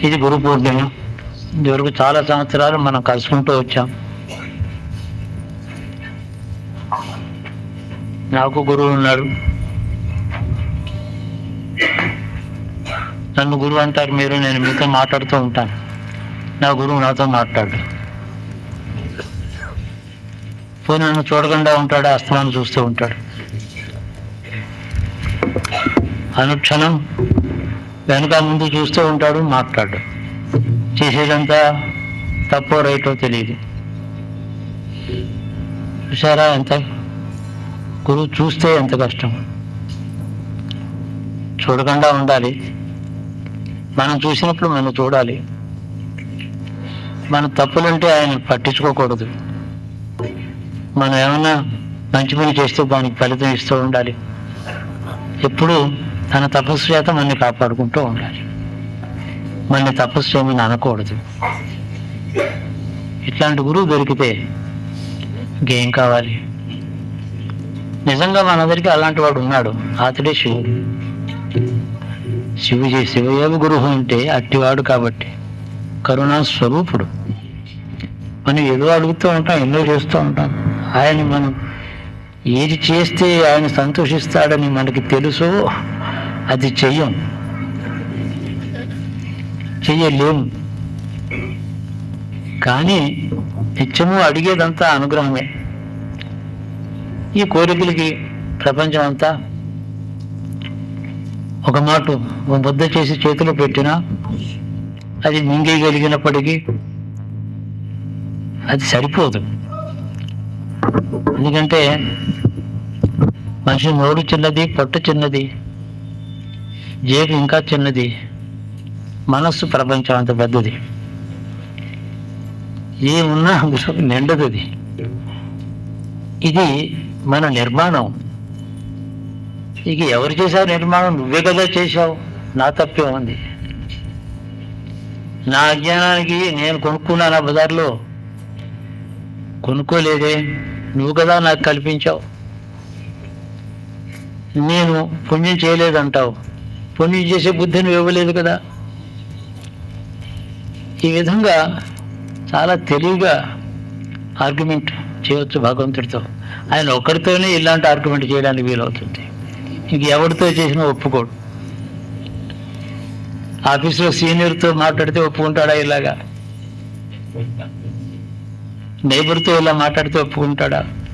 ఇది గురు పూర్ణిమ. ఇదివరకు చాలా సంవత్సరాలు మనం కలుసుకుంటూ వచ్చాం. నాకు గురువు ఉన్నారు నన్ను గురువు అంటారు మీరు నేను మీతో మాట్లాడుతూ ఉంటాను. నా గురువు నాతో మాట్లాడు. పోయి నన్ను చూడకుండా ఉంటాడు? అస్తమానం చూస్తూ ఉంటాడు. అనుక్షణం వెనక ముందు చూస్తూ ఉంటాడు మాట్లాడు. చేసేదంతా తప్పో రైటో తెలియదు చూసారా ఎంత? గురువు చూస్తే ఎంత కష్టం? చూడకుండా ఉండాలి. మనం చూసినప్పుడు మనం చూడాలి. మన తప్పులుంటే ఆయన పట్టించుకోకూడదు. మనం ఏమన్నా మంచి పని చేస్తే దానికి ఫలితం ఇస్తూ ఉండాలి. ఎప్పుడు తన తపస్సు చేత మనల్ని కాపాడుకుంటూ ఉండాలి. మన తపస్సు చేయమని అనకూడదు. ఇట్లాంటి గురువు దొరికితే ఇంకేం కావాలి? నిజంగా మనందరికీ అలాంటి వాడు ఉన్నాడు అతడే శివుడు. శివుజీ శివయోగ గురువు అంటే అట్టివాడు కాబట్టి కరుణా స్వరూపుడు. మనం ఏదో అడుగుతూ ఉంటాం ఎన్నో చేస్తూ ఉంటాం. ఆయన మనం ఏది చేస్తే ఆయన సంతోషిస్తాడని మనకి తెలుసో అది చెయ్యం. చెయ్యలేము కానీ నిత్యము అడిగేదంతా అనుగ్రహమే. ఈ కోరికలకి ప్రపంచం అంతా ఒక మాట ముద్ద చేసి చేతిలో పెట్టినా అది మింగేయగలిగినప్పటికీ అది సరిపోదు. ఎందుకంటే మనిషి నోరు చిన్నది పొట్ట చిన్నది. జేబు ఇంకా చిన్నది? మనస్సు ప్రపంచం అంత పెద్దది. ఏమున్నా అందులో నిండదు అది ఇది మన నిర్మాణం. ఇక ఎవరు చేశారు నిర్మాణం? నువ్వే కదా చేశావు. నా తప్పే ఉంది. నా అజ్ఞానానికి నేను కొనుక్కున్నాను ఆ బజార్లో. కొనుక్కోలేదే. నువ్వు కదా నాకు కల్పించావు. నేను పుణ్యం చేయలేదంటావు. పుణ్యం చేసే బుద్ధి నువ్వు ఇవ్వలేదు కదా. ఈ విధంగా చాలా తెలివిగా ఆర్గ్యుమెంట్ చేయవచ్చు భగవంతుడితో. ఆయన ఒక్కరితోనే ఇలాంటి ఆర్గ్యుమెంట్ చేయడానికి వీలవుతుంది. ఇంక ఎవరితో చేసినా ఒప్పుకోడు. ఆఫీసులో సీనియర్తో మాట్లాడితే ఒప్పుకుంటాడా ఇలాగా? నైబర్తో ఇలా మాట్లాడితే ఒప్పుకుంటాడా?